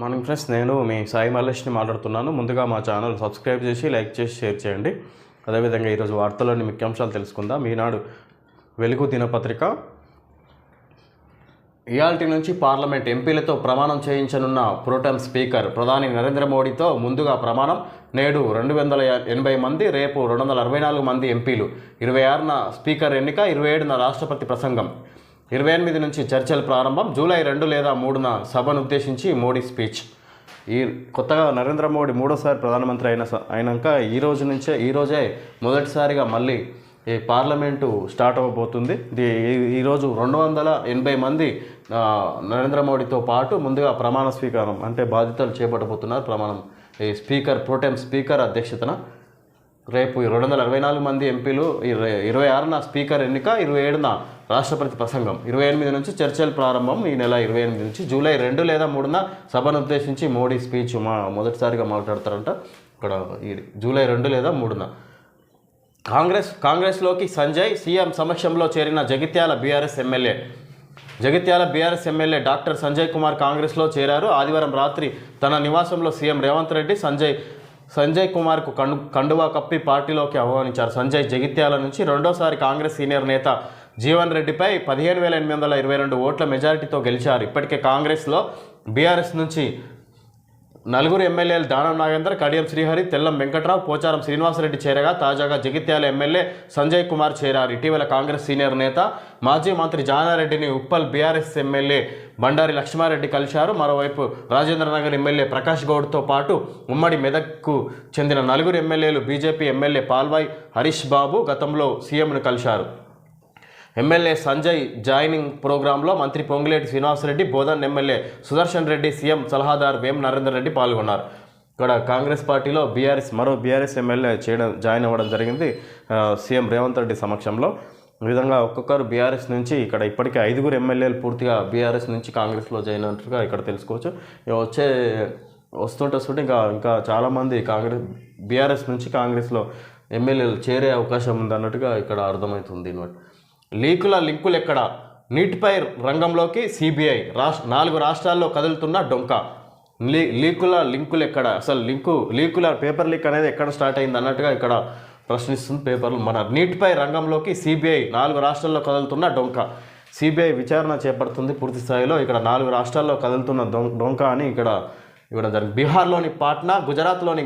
Morning friends నేను మీ సాయి మల్లేష్ని మాట్లాడుతున్నాను. ముందుగా మా ఛానల్ సబ్స్క్రైబ్ చేసి లైక్ చేసి షేర్ చేయండి. అదేవిధంగా ఈరోజు వార్తల్లోని ముఖ్యాంశాలు తెలుసుకుందాం. ఈనాడు వెలుగు దినపత్రిక. ఇయాల్టి నుంచి పార్లమెంట్ ఎంపీలతో ప్రమాణం చేయించనున్న ప్రోటెం స్పీకర్ ప్రధాని నరేంద్ర మోడీతో ముందుగా ప్రమాణం. నేడు రెండు వందల ఎనభై మంది రేపు రెండు వందల అరవై నాలుగు మంది ఎంపీలు. ఇరవై ఆరున స్పీకర్ ఎన్నిక ఇరవై ఏడున రాష్ట్రపతి ప్రసంగం. ఇరవై ఎనిమిది నుంచి చర్చలు ప్రారంభం. జూలై రెండు లేదా మూడున సభను ఉద్దేశించి మోడీ స్పీచ్. ఈ కొత్తగా నరేంద్ర మోడీ మూడోసారి ప్రధానమంత్రి అయిన స- అయినాక ఈ రోజు నుంచే ఈరోజే మొదటిసారిగా మళ్ళీ ఈ పార్లమెంటు స్టార్ట్ అవ్వబోతుంది. దీ- ఈ- ఈరోజు రెండు వందల ఎనభై మంది నరేంద్ర మోడీతో పాటు ముందుగా ప్రమాణ స్వీకారం అంటే బాధ్యతలు చేపట్టబోతున్నారు ప్రమాణం. ఈ స్పీకర్ ప్రోటెం స్పీకర్ అధ్యక్షతన రేపు రెండు వందల అరవై నాలుగు మంది ఎంపీలు ఇరవై ఇరవై ఆరున స్పీకర్ ఎన్నిక ఇరవై ఏడున రాష్ట్రపతి ప్రసంగం. ఇరవై ఎనిమిది నుంచి చర్చలు ప్రారంభం ఈ నెల ఇరవై ఎనిమిది నుంచి. జూలై రెండు లేదా మూడున సభను ఉద్దేశించి మోడీ స్పీచ్ మా మొదటిసారిగా మాట్లాడతారంట. ఇక్కడ ఈ జూలై రెండు లేదా మూడున. కాంగ్రెస్ కాంగ్రెస్లోకి సంజయ్ సీఎం సమక్షంలో చేరిన Jagtial BRS MLA. Jagtial BRS MLA doctor Sanjay Kumar కాంగ్రెస్లో చేరారు. ఆదివారం రాత్రి తన నివాసంలో సీఎం రేవంత్ రెడ్డి సంజయ్ సంజయ్ కుమార్కు కండు కండువా కప్పి పార్టీలోకి ఆహ్వానించారు. సంజయ్ జగిత్యాల నుంచి రెండోసారి కాంగ్రెస్ సీనియర్ నేత జీవన్ రెడ్డిపై పదిహేను వేల ఎనిమిది వందల ఇరవై రెండు ఓట్ల మెజారిటీతో గెలిచారు. ఇప్పటికే కాంగ్రెస్లో బీఆర్ఎస్ నుంచి నలుగురు ఎమ్మెల్యేలు దానం నాగేందర్ కడియం శ్రీహరి తెల్లం వెంకట్రావు పోచారం శ్రీనివాసరెడ్డి చేరగా తాజాగా జగిత్యాల ఎమ్మెల్యే సంజయ్ కుమార్ చేరారు. ఇటీవల కాంగ్రెస్ సీనియర్ నేత మాజీ మంత్రి జానారెడ్డిని ఉప్పల్ బీఆర్ఎస్ ఎమ్మెల్యే బండారి లక్ష్మారెడ్డి కలిశారు. మరోవైపు రాజేంద్రనగర్ ఎమ్మెల్యే ప్రకాష్ గౌడ్తో పాటు ఉమ్మడి మెదక్కు చెందిన నలుగురు ఎమ్మెల్యేలు బీజేపీ ఎమ్మెల్యే పాల్వాయ్ హరీష్ బాబు గతంలో సీఎంను కలిశారు. ఎమ్మెల్యే సంజయ్ జాయినింగ్ ప్రోగ్రాంలో మంత్రి పొంగిలేటి శ్రీనివాసరెడ్డి బోధన్ ఎమ్మెల్యే సుదర్శన్ రెడ్డి సీఎం సలహాదారు వేం నరేందర్ రెడ్డి పాల్గొన్నారు. ఇక్కడ కాంగ్రెస్ పార్టీలో బీఆర్ఎస్ మరో బీఆర్ఎస్ ఎమ్మెల్యే చేయడం జాయిన్ అవ్వడం జరిగింది. సీఎం రేవంత్ రెడ్డి సమక్షంలో. ఈ విధంగా ఒక్కొక్కరు బీఆర్ఎస్ నుంచి ఇక్కడ ఇప్పటికే ఐదుగురు ఎమ్మెల్యేలు పూర్తిగా బీఆర్ఎస్ నుంచి కాంగ్రెస్లో జాయిన్ అయినట్టుగా ఇక్కడ తెలుసుకోవచ్చు. వచ్చే వస్తుంటే వస్తుంటే ఇంకా ఇంకా చాలామంది కాంగ్రెస్ బీఆర్ఎస్ నుంచి కాంగ్రెస్లో ఎమ్మెల్యేలు చేరే అవకాశం ఉంది అన్నట్టుగా ఇక్కడ అర్థమవుతుంది. లీకుల లింకులు ఎక్కడ? నీటిపై రంగంలోకి సిబిఐ రాష్ట్ర నాలుగు రాష్ట్రాల్లో కదులుతున్న డొంక. లీ లీకుల లింకులు ఎక్కడ? అసలు లింకు లీకుల పేపర్ లీక్ అనేది ఎక్కడ స్టార్ట్ అయింది అన్నట్టుగా ఇక్కడ ప్రశ్నిస్తుంది పేపర్లు మన నీటిపై రంగంలోకి సిబిఐ నాలుగు రాష్ట్రాల్లో కదులుతున్న డొంక. సిబిఐ విచారణ చేపడుతుంది పూర్తి స్థాయిలో ఇక్కడ నాలుగు రాష్ట్రాల్లో కదులుతున్న డొంక అని ఇక్కడ ఇవ్వడం జరిగింది. బీహార్లోని పాట్నా గుజరాత్లోని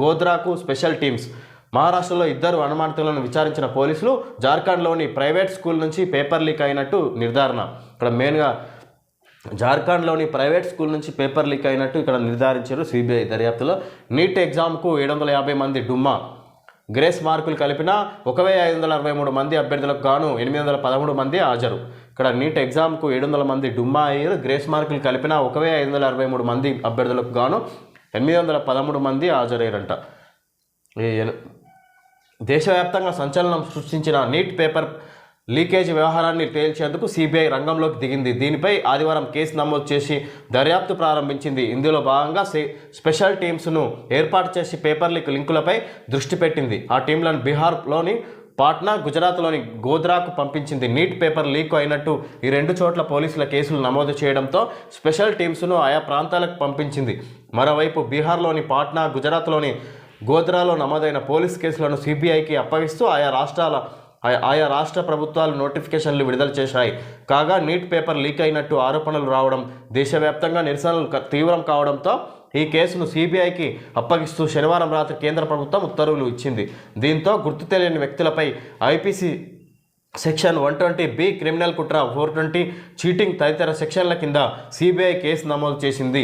గోద్రాకు స్పెషల్ టీమ్స్. మహారాష్ట్రలో ఇద్దరు అనుమానితులను విచారించిన పోలీసులు జార్ఖండ్లోని ప్రైవేట్ స్కూల్ నుంచి పేపర్ లీక్ అయినట్టు నిర్ధారణ. ఇక్కడ మెయిన్గా జార్ఖండ్లోని ప్రైవేట్ స్కూల్ నుంచి పేపర్ లీక్ అయినట్టు ఇక్కడ నిర్ధారించారు సిబిఐ దర్యాప్తులో. నీట్ ఎగ్జామ్కు ఏడు వందల యాభై మంది డుమ్మా. గ్రేస్ మార్కులు కలిపిన ఒక వెయ్యి ఐదు వందల అరవై మూడు మంది అభ్యర్థులకు గాను ఎనిమిది వందల పదమూడు మంది హాజరు. ఇక్కడ నీట్ ఎగ్జామ్కు ఏడు వందల మంది డుమ్మా అయ్యారు. గ్రేస్ మార్కులు కలిపిన ఒక వెయ్యి ఐదు వందల అరవై మూడు మంది అభ్యర్థులకు గాను ఎనిమిది వందల పదమూడు మంది హాజరయ్యారంట. ఈ దేశవ్యాప్తంగా సంచలనం సృష్టించిన నీట్ పేపర్ లీకేజ్ వ్యవహారాన్ని తేల్చేందుకు సిబిఐ రంగంలోకి దిగింది. దీనిపై ఆదివారం కేసు నమోదు చేసి దర్యాప్తు ప్రారంభించింది. ఇందులో భాగంగా స్పెషల్ టీమ్స్ను ఏర్పాటు చేసి పేపర్ లీక్ లింకులపై దృష్టి పెట్టింది. ఆ టీంలను బీహార్లోని పాట్నా గుజరాత్లోని గోద్రాకు పంపించింది. నీట్ పేపర్ లీక్ అయినట్టు ఈ రెండు చోట్ల పోలీసుల కేసులు నమోదు చేయడంతో స్పెషల్ టీమ్స్ను ఆయా ప్రాంతాలకు పంపించింది. మరోవైపు బీహార్లోని పాట్నా గుజరాత్లోని గోద్రాలో నమోదైన పోలీస్ కేసులను సిబిఐకి అప్పగిస్తూ ఆయా రాష్ట్రాల ఆయా రాష్ట్ర ప్రభుత్వాలు నోటిఫికేషన్లు విడుదల చేశాయి. కాగా నీట్ పేపర్ లీక్ అయినట్టు ఆరోపణలు రావడం దేశవ్యాప్తంగా నిరసనలు తీవ్రం కావడంతో ఈ కేసును సిబిఐకి అప్పగిస్తూ శనివారం రాత్రి కేంద్ర ప్రభుత్వం ఉత్తర్వులు ఇచ్చింది. దీంతో గుర్తు తెలియని వ్యక్తులపై IPC section one twenty B criminal కుట్ర ఫోర్ ట్వంటీ చీటింగ్ తదితర సెక్షన్ల కింద సిబిఐ కేసు నమోదు చేసింది.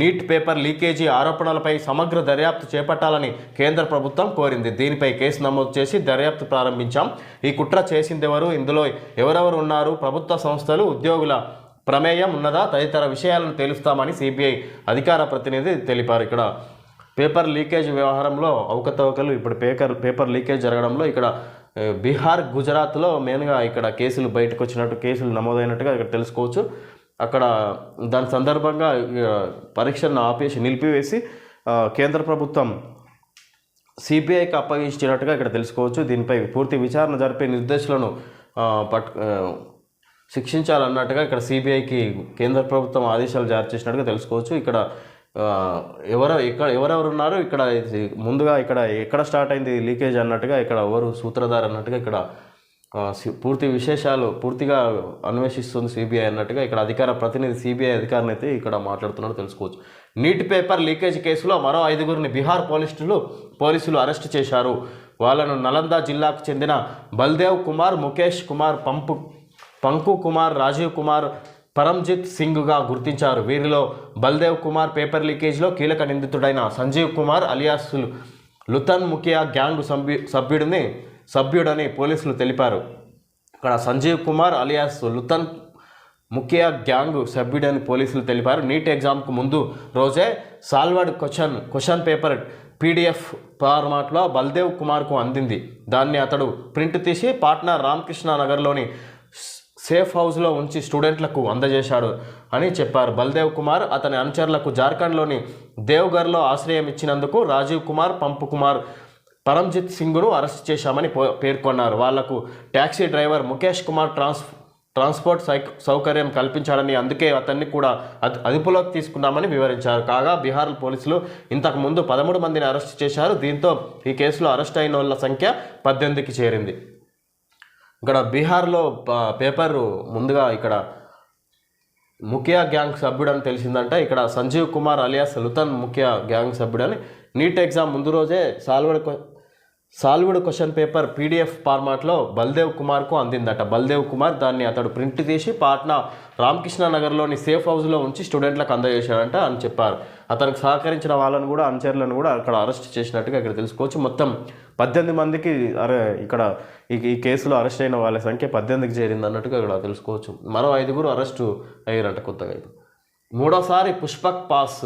నీట్ పేపర్ లీకేజీ ఆరోపణలపై సమగ్ర దర్యాప్తు చేపట్టాలని కేంద్ర ప్రభుత్వం కోరింది. దీనిపై కేసు నమోదు చేసి దర్యాప్తు ప్రారంభించాం. ఈ కుట్ర చేసిందెవరు? ఇందులో ఎవరెవరు ఉన్నారు? ప్రభుత్వ సంస్థలు ఉద్యోగుల ప్రమేయం ఉన్నదా? తదితర విషయాలను తేలుస్తామని సిబిఐ అధికార ప్రతినిధి తెలిపారు. ఇక్కడ పేపర్ లీకేజ్ వ్యవహారంలో అవకతవకలు ఇప్పుడు పేపర్ పేపర్ లీకేజ్ జరగడంలో ఇక్కడ బీహార్ గుజరాత్లో మెయిన్గా ఇక్కడ కేసులు బయటకు వచ్చినట్టు కేసులు నమోదైనట్టుగా ఇక్కడ తెలుసుకోవచ్చు. అక్కడ దాని సందర్భంగా పరీక్షలను ఆపేసి నిలిపివేసి కేంద్ర ప్రభుత్వం సిబిఐకి అప్పగించినట్టుగా ఇక్కడ తెలుసుకోవచ్చు. దీనిపై పూర్తి విచారణ జరిపే నిర్దేశాలను పట్ శిక్షించాలన్నట్టుగా ఇక్కడ సిబిఐకి కేంద్ర ప్రభుత్వం ఆదేశాలు జారీ చేసినట్టుగా తెలుసుకోవచ్చు. ఇక్కడ ఎవరు ఇక్కడ ఎవరెవరు ఉన్నారు ఇక్కడ ముందుగా ఇక్కడ ఎక్కడ స్టార్ట్ అయింది లీకేజ్ అన్నట్టుగా ఇక్కడ ఎవరు సూత్రధార అన్నట్టుగా ఇక్కడ సి- పూర్తి విశేషాలు పూర్తిగా అన్వేషిస్తుంది సిబిఐ అన్నట్టుగా ఇక్కడ అధికార ప్రతినిధి సిబిఐ అధికారిని అయితే ఇక్కడ మాట్లాడుతున్నాడు తెలుసుకోవచ్చు. నీటి పేపర్ లీకేజ్ కేసులో మరో ఐదుగురిని బీహార్ పోలీసులు పోలీసులు అరెస్ట్ చేశారు. వాళ్ళను నలంద జిల్లాకు చెందిన బల్దేవ్ కుమార్ ముఖేష్ కుమార్ పంపు పంకు కుమార్ రాజీవ్ కుమార్ పరంజిత్ సింగ్గా గుర్తించారు. వీరిలో బల్దేవ్ కుమార్ పేపర్ లీకేజ్లో కీలక నిందితుడైన సంజీవ్ కుమార్ అలియాస్ లుతన్ ముఖియా గ్యాంగ్ సభ్యు సభ్యుడిని సభ్యుడని పోలీసులు తెలిపారు. ఇక్కడ సంజీవ్ కుమార్ అలియాస్ లుతన్ ముఖ్య గ్యాంగ్ సభ్యుడని పోలీసులు తెలిపారు. నీట్ ఎగ్జామ్కు ముందు రోజే solved question question paper PDF ఫార్మాట్లో బల్దేవ్ కుమార్కు అందింది. దాన్ని అతడు ప్రింట్ తీసి పాట్నా రామకృష్ణ నగర్లోని సేఫ్ హౌస్లో ఉంచి స్టూడెంట్లకు అందజేశాడు అని చెప్పారు. బల్దేవ్ కుమార్ అతని అనుచరులకు జార్ఖండ్లోని దేవ్గర్లో ఆశ్రయం ఇచ్చినందుకు రాజీవ్ కుమార్ పంపు కుమార్ పరంజిత్ సింగ్ను అరెస్ట్ చేశామని పేర్కొన్నారు. వాళ్ళకు taxi driver Mukesh Kumar trans transport సై సౌకర్యం కల్పించాడని అందుకే అతన్ని కూడా అద్- అదుపులోకి తీసుకున్నామని వివరించారు. కాగా బీహార్ పోలీసులు ఇంతకు ముందు పదమూడు మందిని అరెస్ట్ చేశారు. దీంతో ఈ కేసులో అరెస్ట్ అయిన వాళ్ళ సంఖ్య పద్దెనిమిదికి చేరింది. ఇక్కడ బీహార్లో పేపర్ ముందుగా ఇక్కడ ముఖ్య గ్యాంగ్ సభ్యుడని తెలిసిందంటే. ఇక్కడ సంజీవ్ కుమార్ అలియాస్ లుతన్ ముఖ్య గ్యాంగ్ సభ్యుడని. నీట్ ఎగ్జామ్ ముందు రోజే సాల్వడ్ క్వ- క్వశ్చన్ పేపర్ పీడిఎఫ్ ఫార్మాట్లో బల్దేవ్ కుమార్కు అందిందట. బల్దేవ్ కుమార్ దాన్ని అతడు ప్రింట్ తీసి పాట్నా రామకృష్ణ నగర్లోని సేఫ్ హౌస్లో ఉంచి స్టూడెంట్లకు అందజేశాడంట అని చెప్పారు. అతనికి సహకరించిన వాళ్ళను కూడా అనుచరులను కూడా అక్కడ అరెస్ట్ చేసినట్టుగా ఇక్కడ తెలుసుకోవచ్చు. మొత్తం పద్దెనిమిది మందికి అరే ఇక్కడ ఈ ఈ కేసులో అరెస్ట్ అయిన వాళ్ళ సంఖ్య పద్దెనిమిదికి చేరింది అన్నట్టుగా ఇక్కడ తెలుసుకోవచ్చు. మరో ఐదుగురు అరెస్టు అయ్యారంట కొత్తగా ఇప్పుడు మూడోసారి Pushpak pass.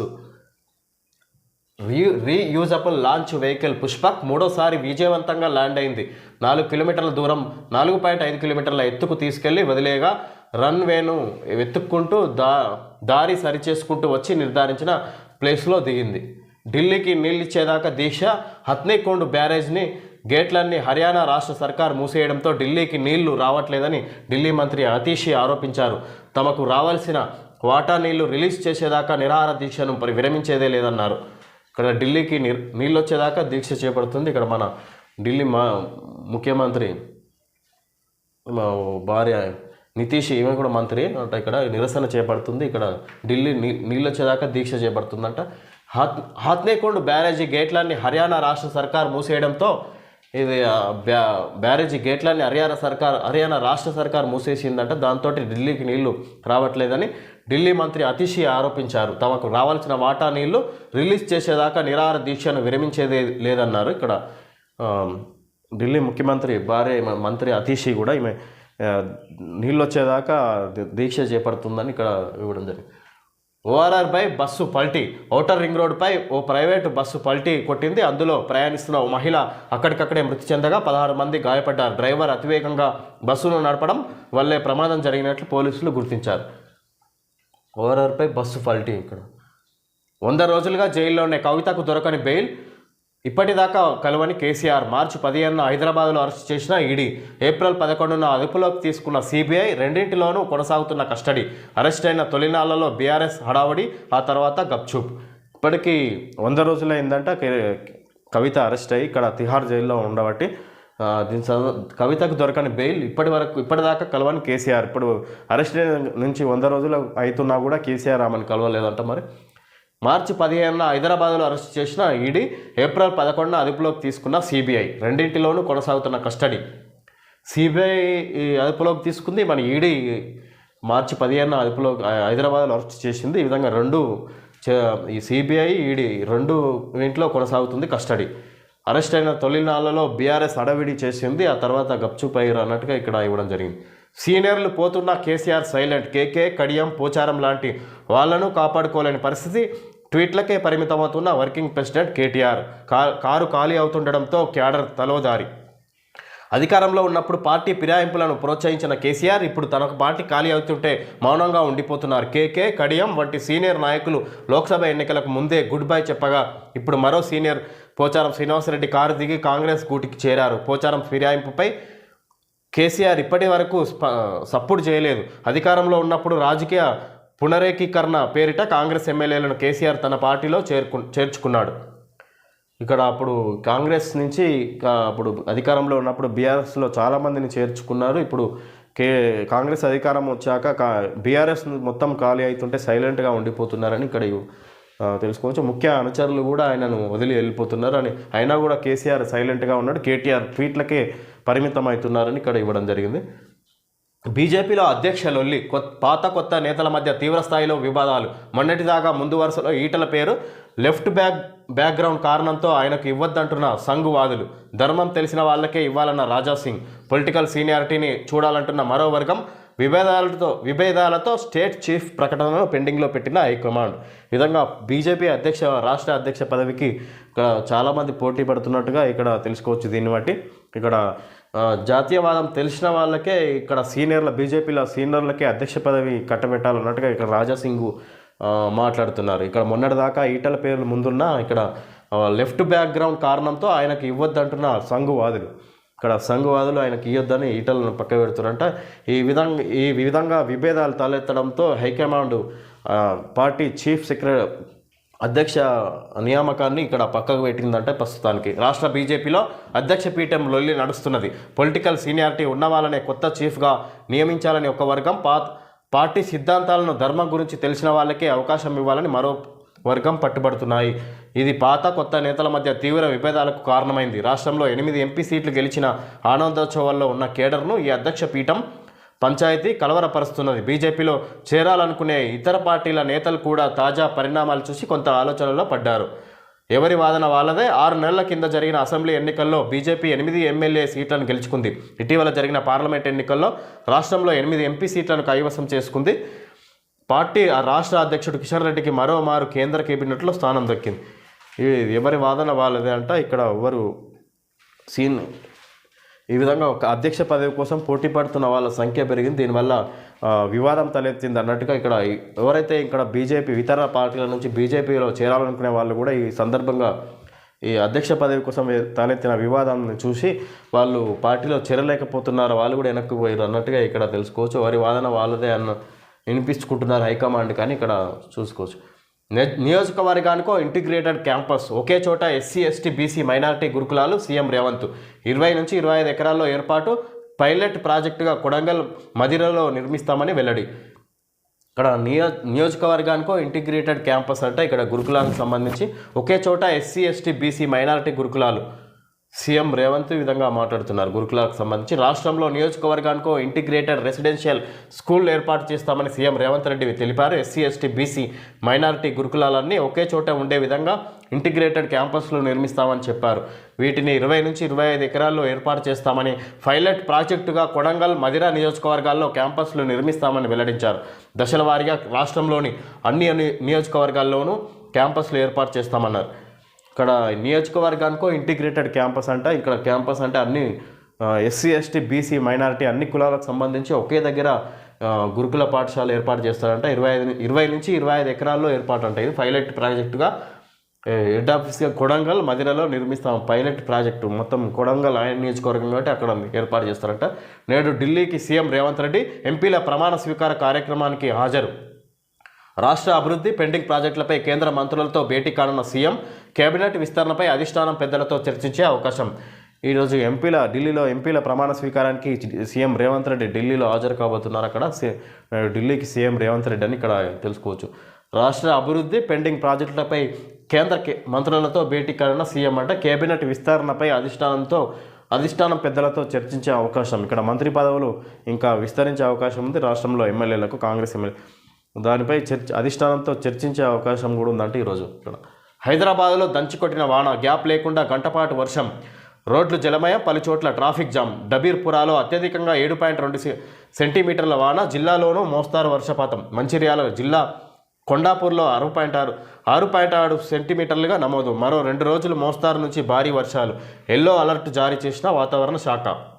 Re reusable launch vehicle Pushpak మూడోసారి విజయవంతంగా ల్యాండ్ అయింది. నాలుగు కిలోమీటర్ల దూరం నాలుగు పాయింట్ ఐదు కిలోమీటర్ల ఎత్తుకు తీసుకెళ్ళి వదిలేగా రన్వేను వెతుక్కుంటూ దా దారి సరిచేసుకుంటూ వచ్చి నిర్ధారించిన ప్లేస్లో దిగింది. ఢిల్లీకి నీళ్ళిచ్చేదాకా దీక్ష హత్నేకొండ బ్యారేజ్ని గేట్లన్నీ హర్యానా రాష్ట్ర సర్కార్ మూసేయడంతో ఢిల్లీకి నీళ్ళు రావట్లేదని ఢిల్లీ మంత్రి అతీషి ఆరోపించారు. తమకు రావాల్సిన వాటా నీళ్ళు రిలీజ్ చేసేదాకా నిరాహార దీక్షను విరమించేదే లేదన్నారు. ఇక్కడ ఢిల్లీకి నీళ్ళు వచ్చేదాకా దీక్ష చేపడుతుంది. ఇక్కడ మన ఢిల్లీ మా ముఖ్యమంత్రి మా భార్య నితీష్ ఈమె కూడా మంత్రి అంట ఇక్కడ నిరసన చేపడుతుంది. ఇక్కడ ఢిల్లీ నీ నీళ్ళు వచ్చేదాకా దీక్ష చేపడుతుందంట. హాత్ హాత్నేకొండ బ్యారేజీ గేట్లన్నీ హర్యానా రాష్ట్ర సర్కార్ మూసేయడంతో ఇది బ్యా బ్యారేజీ గేట్లన్నీ హర్యానా సర్కార్ హర్యానా రాష్ట్ర సర్కార్ మూసేసిందంట. దాంతో ఢిల్లీకి నీళ్ళు రావట్లేదని ఢిల్లీ మంత్రి అతిషి ఆరోపించారు. తమకు రావాల్సిన వాటా నీళ్ళు రిలీజ్ చేసేదాకా నిరాహార దీక్షను విరమించేదే లేదన్నారు. ఇక్కడ ఢిల్లీ ముఖ్యమంత్రి భార్య మంత్రి అతిషి కూడా ఈమె నీళ్ళు వచ్చేదాకా దీక్ష చేపడుతుందని ఇక్కడ ఇవ్వడం జరిగింది. ఓఆర్ఆర్పై బస్సు పల్టీ ఔటర్ రింగ్ రోడ్డుపై ఓ ప్రైవేటు బస్సు పల్టీ కొట్టింది. అందులో ప్రయాణిస్తున్న ఓ మహిళ అక్కడికక్కడే మృతి చెందగా పదహారు మంది గాయపడ్డారు. డ్రైవర్ అతివేగంగా బస్సును నడపడం వల్లే ప్రమాదం జరిగినట్లు పోలీసులు గుర్తించారు. ఓఆర్ఆర్పై బస్సు పల్టీ ఇక్కడ. వంద రోజులుగా జైల్లోనే కవితకు దొరకని బెయిల్ ఇప్పటిదాకా కలవని కేసీఆర్ మార్చి పదిహేనున హైదరాబాద్లో అరెస్ట్ చేసిన ఈడీ ఏప్రిల్ పదకొండున అదుపులోకి తీసుకున్న సిబిఐ రెండింటిలోనూ కొనసాగుతున్న కస్టడీ. అరెస్ట్ అయిన తొలినాళ్ళలో బీఆర్ఎస్ హడావడి ఆ తర్వాత గప్చుప్. ఇప్పటికీ వంద రోజులైందంట కే- కవిత అరెస్ట్ అయ్యి ఇక్కడ తిహార్ జైల్లో ఉండబట్టి దీని కవితకు దొరకని బెయిల్ ఇప్పటి వరకు ఇప్పటిదాకా కలవని కేసీఆర్. ఇప్పుడు అరెస్ట్ నుంచి వంద రోజులు అవుతున్నా కూడా కేసీఆర్ ఆమెను కలవలేదంట మరి. మార్చి పదిహేనున హైదరాబాద్లో అరెస్ట్ చేసిన ఈడీ ఏప్రిల్ పదకొండున అదుపులోకి తీసుకున్న సిబిఐ. రెండింటిలోనూ కొనసాగుతున్న కస్టడీ. సిబిఐ అదుపులోకి తీసుకుంది. మన ఈడీ మార్చి పదిహేనున అదుపులో హైదరాబాద్లో అరెస్ట్ చేసింది. ఈ విధంగా రెండు చే- ఈ సిబిఐ ఈడీ రెండు ఇంట్లో కొనసాగుతుంది కస్టడీ. అరెస్ట్ అయిన తొలినాళ్ళలో బీఆర్ఎస్ అడవిడి చేసింది. ఆ తర్వాత గప్చుపైరు అన్నట్టుగా ఇక్కడ ఇవ్వడం జరిగింది. సీనియర్లు పోతున్న KCR silent. KK Kadiyam Pocharam లాంటి వాళ్ళను కాపాడుకోలేని పరిస్థితి ట్వీట్లకే పరిమితమవుతున్న వర్కింగ్ ప్రెసిడెంట్ కేటీఆర్. కారు ఖాళీ అవుతుండడంతో క్యాడర్ తలోదారి. అధికారంలో ఉన్నప్పుడు పార్టీ ఫిరాయింపులను ప్రోత్సహించిన కేసీఆర్ ఇప్పుడు తనకు పార్టీ ఖాళీ అవుతుంటే మౌనంగా ఉండిపోతున్నారు. కేకే కడియం వంటి సీనియర్ నాయకులు లోక్సభ ఎన్నికలకు ముందే గుడ్ బై చెప్పగా ఇప్పుడు మరో సీనియర్ పోచారం శ్రీనివాసరెడ్డి కారు దిగి కాంగ్రెస్ గూటికి చేరారు. పోచారం ఫిరాయింపుపై కేసీఆర్ ఇప్పటి వరకు సపోర్ట్ చేయలేదు. అధికారంలో ఉన్నప్పుడు రాజకీయ పునరేకీకరణ పేరిట కాంగ్రెస్ ఎమ్మెల్యేలను కేసీఆర్ తన పార్టీలో చేర్కు చేర్చుకున్నాడు. ఇక్కడ అప్పుడు కాంగ్రెస్ నుంచి అప్పుడు అధికారంలో ఉన్నప్పుడు బీఆర్ఎస్లో చాలామందిని చేర్చుకున్నారు. ఇప్పుడు కే కాంగ్రెస్ అధికారం వచ్చాక కా బీఆర్ఎస్ మొత్తం ఖాళీ అవుతుంటే సైలెంట్గా ఉండిపోతున్నారని ఇక్కడ తెలుసుకోవచ్చు. ముఖ్య అనుచరులు కూడా ఆయనను వదిలి వెళ్ళిపోతున్నారు అని. అయినా కూడా కేసీఆర్ సైలెంట్గా ఉన్నాడు. కేటీఆర్ ట్వీట్లకే పరిమితం అవుతున్నారని ఇక్కడ ఇవ్వడం జరిగింది. బీజేపీలో అధ్యక్షలొల్లి కొత్త పాత కొత్త నేతల మధ్య తీవ్ర స్థాయిలో వివాదాలు. మొన్నటిదాకా ముందు వరుసలో ఈటల పేరు లెఫ్ట్ బ్యాక్ బ్యాక్గ్రౌండ్ కారణంతో ఆయనకు ఇవ్వద్దంటున్న సంఘువాదులు. ధర్మం తెలిసిన వాళ్ళకే ఇవ్వాలన్న రాజా సింగ్ పొలిటికల్ సీనియారిటీని చూడాలంటున్న మరో వర్గం విభేదాలతో విభేదాలతో స్టేట్ చీఫ్ ప్రకటనను పెండింగ్లో పెట్టిన హైకమాండ్ విధంగా బీజేపీ అధ్యక్ష రాష్ట్ర అధ్యక్ష పదవికి ఇక్కడ చాలామంది పోటీ పడుతున్నట్టుగా ఇక్కడ తెలుసుకోవచ్చు దీన్ని బట్టి. ఇక్కడ జాతీయవాదం తెలిసిన వాళ్ళకే ఇక్కడ సీనియర్ల బీజేపీలో సీనియర్లకే అధ్యక్ష పదవి కట్టబెట్టాలన్నట్టుగా ఇక్కడ రాజాసింగ్ మాట్లాడుతున్నారు. ఇక్కడ మొన్నటిదాకా ఈటల పేర్లు ముందున్న ఇక్కడ లెఫ్ట్ బ్యాక్గ్రౌండ్ కారణంతో ఆయనకు ఇవ్వద్దంటున్న సంఘువాదులు. ఇక్కడ సంఘవాదులు ఆయనకి ఇవ్వద్దని ఈటలను పక్క పెడుతున్నారంట ఈ విధంగా ఈ విధంగా విభేదాలు తలెత్తడంతో high command party chief secretary అధ్యక్ష నియామకాన్ని ఇక్కడ పక్కకు పెట్టిందంటే ప్రస్తుతానికి. రాష్ట్ర బీజేపీలో అధ్యక్ష పీఠం లొల్లి నడుస్తున్నది. పొలిటికల్ సీనియారిటీ ఉన్న వాళ్ళనే కొత్త చీఫ్గా నియమించాలని ఒక వర్గం పా పార్టీ సిద్ధాంతాలను ధర్మం గురించి తెలిసిన వాళ్ళకే అవకాశం ఇవ్వాలని మరో వర్గం పట్టుబడుతున్నాయి. ఇది పాత కొత్త నేతల మధ్య తీవ్ర విభేదాలకు కారణమైంది. రాష్ట్రంలో ఎనిమిది ఎంపీ సీట్లు గెలిచిన ఆనందోత్సవాల్లో ఉన్న కేడర్ను ఈ అధ్యక్ష పీఠం పంచాయతీ కలవరపరుస్తున్నది. బీజేపీలో చేరాలనుకునే ఇతర పార్టీల నేతలు కూడా తాజా పరిణామాలు చూసి కొంత ఆలోచనలో పడ్డారు. ఎవరి వాదన వాళ్ళదే? ఆరు నెలల కింద జరిగిన అసెంబ్లీ ఎన్నికల్లో బీజేపీ ఎనిమిది ఎమ్మెల్యే సీట్లను గెలుచుకుంది. ఇటీవల జరిగిన పార్లమెంట్ ఎన్నికల్లో రాష్ట్రంలో ఎనిమిది ఎంపీ సీట్లను కైవసం చేసుకుంది. పార్టీ ఆ రాష్ట్ర అధ్యక్షుడు కిషన్ రెడ్డికి మరోమారు కేంద్ర కేబినెట్లో స్థానం దక్కింది. ఇది ఎవరి వాదన వాళ్ళదే అంట ఇక్కడ ఎవరు సీన్ ఈ విధంగా ఒక అధ్యక్ష పదవి కోసం పోటీ పడుతున్న వాళ్ళ సంఖ్య పెరిగింది. దీనివల్ల వివాదం తలెత్తింది అన్నట్టుగా ఇక్కడ ఎవరైతే ఇక్కడ బీజేపీ ఇతర పార్టీల నుంచి బీజేపీలో చేరాలనుకునే వాళ్ళు కూడా ఈ సందర్భంగా ఈ అధ్యక్ష పదవి కోసం తలెత్తిన వివాదాన్ని చూసి వాళ్ళు పార్టీలో చేరలేకపోతున్నారు. వాళ్ళు కూడా వెనక్కి పోయారు అన్నట్టుగా ఇక్కడ తెలుసుకోవచ్చు. వారి వాదన వాళ్ళదే అన్న వినిపించుకుంటున్నారు హైకమాండ్ కానీ ఇక్కడ చూసుకోవచ్చు. నియోజకవర్గానికో ఇంటిగ్రేటెడ్ క్యాంపస్. ఒకే చోట ఎస్సీ ఎస్టీ బీసీ మైనారిటీ గురుకులాలు సీఎం రేవంత్. ఇరవై నుంచి ఇరవై ఐదు ఎకరాల్లో ఏర్పాటు పైలట్ ప్రాజెక్టుగా కొడంగల్ మదిరలో నిర్మిస్తామని వెల్లడి. ఇక్కడ నియో నియోజకవర్గానికో ఇంటిగ్రేటెడ్ క్యాంపస్ అంటే ఇక్కడ గురుకులాలకు సంబంధించి ఒకే చోట ఎస్సీ ఎస్టీ బీసీ మైనారిటీ గురుకులాలు. సీఎం రేవంత్ ఈ విధంగా మాట్లాడుతున్నారు. గురుకులాలకు సంబంధించి రాష్ట్రంలో నియోజకవర్గానికో ఇంటిగ్రేటెడ్ రెసిడెన్షియల్ స్కూల్ ఏర్పాటు చేస్తామని సీఎం రేవంత్ రెడ్డి తెలిపారు. ఎస్సీ ఎస్టీ బీసీ మైనారిటీ గురుకులాలన్నీ ఒకే చోట ఉండే విధంగా ఇంటిగ్రేటెడ్ క్యాంపస్లు నిర్మిస్తామని చెప్పారు. వీటిని ఇరవై నుంచి ఇరవై ఐదు ఎకరాల్లో ఏర్పాటు చేస్తామని పైలట్ ప్రాజెక్టుగా కొడంగల్ మదిర నియోజకవర్గాల్లో క్యాంపస్లు నిర్మిస్తామని వెల్లడించారు. దశల వారీగా రాష్ట్రంలోని అన్ని అన్ని నియోజకవర్గాల్లోనూ క్యాంపస్లు ఏర్పాటు చేస్తామన్నారు. ఇక్కడ నియోజకవర్గానికో ఇంటిగ్రేటెడ్ క్యాంపస్ అంట. ఇక్కడ క్యాంపస్ అంటే అన్ని ఎస్సీ ఎస్టీ బీసీ మైనారిటీ అన్ని కులాలకు సంబంధించి ఒకే దగ్గర గురుకుల పాఠశాల ఏర్పాటు చేస్తారంట. ఇరవై ఐదు ఇరవై నుంచి ఇరవై ఐదు ఎకరాల్లో ఏర్పాటు అంట ఇది పైలట్ ప్రాజెక్టుగా హెడ్ ఆఫీస్గా కొడంగల్ మదిరలో నిర్మిస్తాం పైలట్ ప్రాజెక్టు. మొత్తం కొడంగల్ ఆయన నియోజకవర్గం కాబట్టి అక్కడ ఏర్పాటు చేస్తారంట. నేడు ఢిల్లీకి సీఎం రేవంత్ రెడ్డి ఎంపీల ప్రమాణ స్వీకార కార్యక్రమానికి హాజరు. రాష్ట్ర అభివృద్ధి పెండింగ్ ప్రాజెక్టులపై కేంద్ర మంత్రులతో భేటీ కానున్న సీఎం కేబినెట్ విస్తరణపై అధిష్టానం పెద్దలతో చర్చించే అవకాశం. ఈరోజు ఎంపీల ఢిల్లీలో ఎంపీల ప్రమాణ స్వీకారానికి సీఎం రేవంత్ రెడ్డి ఢిల్లీలో హాజరు కాబోతున్నారు. అక్కడ ఢిల్లీకి సీఎం రేవంత్ రెడ్డి అని ఇక్కడ తెలుసుకోవచ్చు. రాష్ట్ర అభివృద్ధి పెండింగ్ ప్రాజెక్టులపై కేంద్ర కే- మంత్రులతో భేటీ కానున్న సీఎం అంటే కేబినెట్ విస్తరణపై అధిష్టానంతో అధిష్టానం పెద్దలతో చర్చించే అవకాశం. ఇక్కడ మంత్రి పదవులు ఇంకా విస్తరించే అవకాశం ఉంది. రాష్ట్రంలో ఎమ్మెల్యేలకు కాంగ్రెస్ ఎమ్మెల్యే దానిపై చర్చ అధిష్టానంతో చర్చించే అవకాశం కూడా ఉందంటే ఈరోజు ఇక్కడ. హైదరాబాద్లో దంచుకొట్టిన వాన గ్యాప్ లేకుండా గంటపాటు వర్షం. రోడ్లు జలమయం పలుచోట్ల ట్రాఫిక్ జామ్. డబీర్పురాలో అత్యధికంగా ఏడు పాయింట్ రెండు సెంటీమీటర్ల వాన జిల్లాలోనూ మోస్తారు వర్షపాతం. మంచిర్యాల జిల్లా కొండాపూర్లో ఆరు పాయింట్ ఆరు ఆరు పాయింట్ ఆరు సెంటీమీటర్లుగా నమోదు. మరో రెండు రోజులు మోస్తారు నుంచి భారీ వర్షాలు. ఎల్లో అలర్ట్ జారీ చేసిన వాతావరణ శాఖ.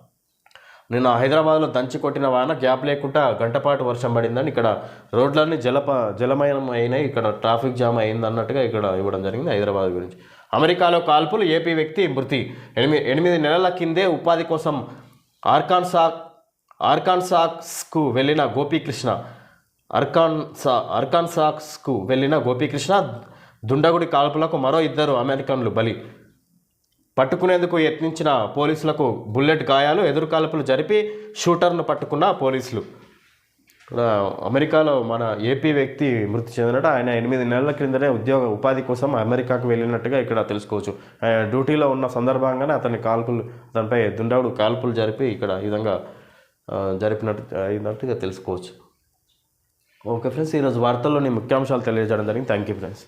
నిన్న హైదరాబాద్లో దంచి కొట్టిన వాన గ్యాప్ లేకుండా గంటపాటు వర్షం పడిందని ఇక్కడ రోడ్లన్నీ జలప జలమయం అయినాయి ఇక్కడ ట్రాఫిక్ జామ్ అయింది అన్నట్టుగా ఇక్కడ ఇవ్వడం జరిగింది హైదరాబాద్ గురించి. అమెరికాలో కాల్పులు ఏపీ వ్యక్తి మృతి. ఎనిమిది ఎనిమిది నెలల కిందే ఉపాధి కోసం ఆర్కాన్సా ఆర్కాన్సాక్స్కు వెళ్ళిన గోపీకృష్ణ అర్కాన్సా అర్కాన్సాక్స్కు వెళ్ళిన గోపీకృష్ణ దుండగుడి కాల్పులకు మరో ఇద్దరు అమెరికన్లు బలి. పట్టుకునేందుకు యత్నించిన పోలీసులకు బుల్లెట్ గాయాలు ఎదురుకాల్పులు జరిపి షూటర్ను పట్టుకున్న పోలీసులు. అమెరికాలో మన ఏపీ వ్యక్తి మృతి చెందినట్టు ఆయన ఎనిమిది నెలల క్రిందనే ఉద్యోగ ఉపాధి కోసం అమెరికాకు వెళ్ళినట్టుగా ఇక్కడ తెలుసుకోవచ్చు. ఆయన డ్యూటీలో ఉన్న సందర్భంగానే అతని కాల్పులు అతనిపై దుండవుడు కాల్పులు జరిపి ఇక్కడ ఈ విధంగా జరిపినట్టు అయినట్టుగా తెలుసుకోవచ్చు. ఓకే ఫ్రెండ్స్ ఈరోజు వార్తల్లోని ముఖ్యాంశాలు తెలియజేయడం జరిగింది. Thank you friends.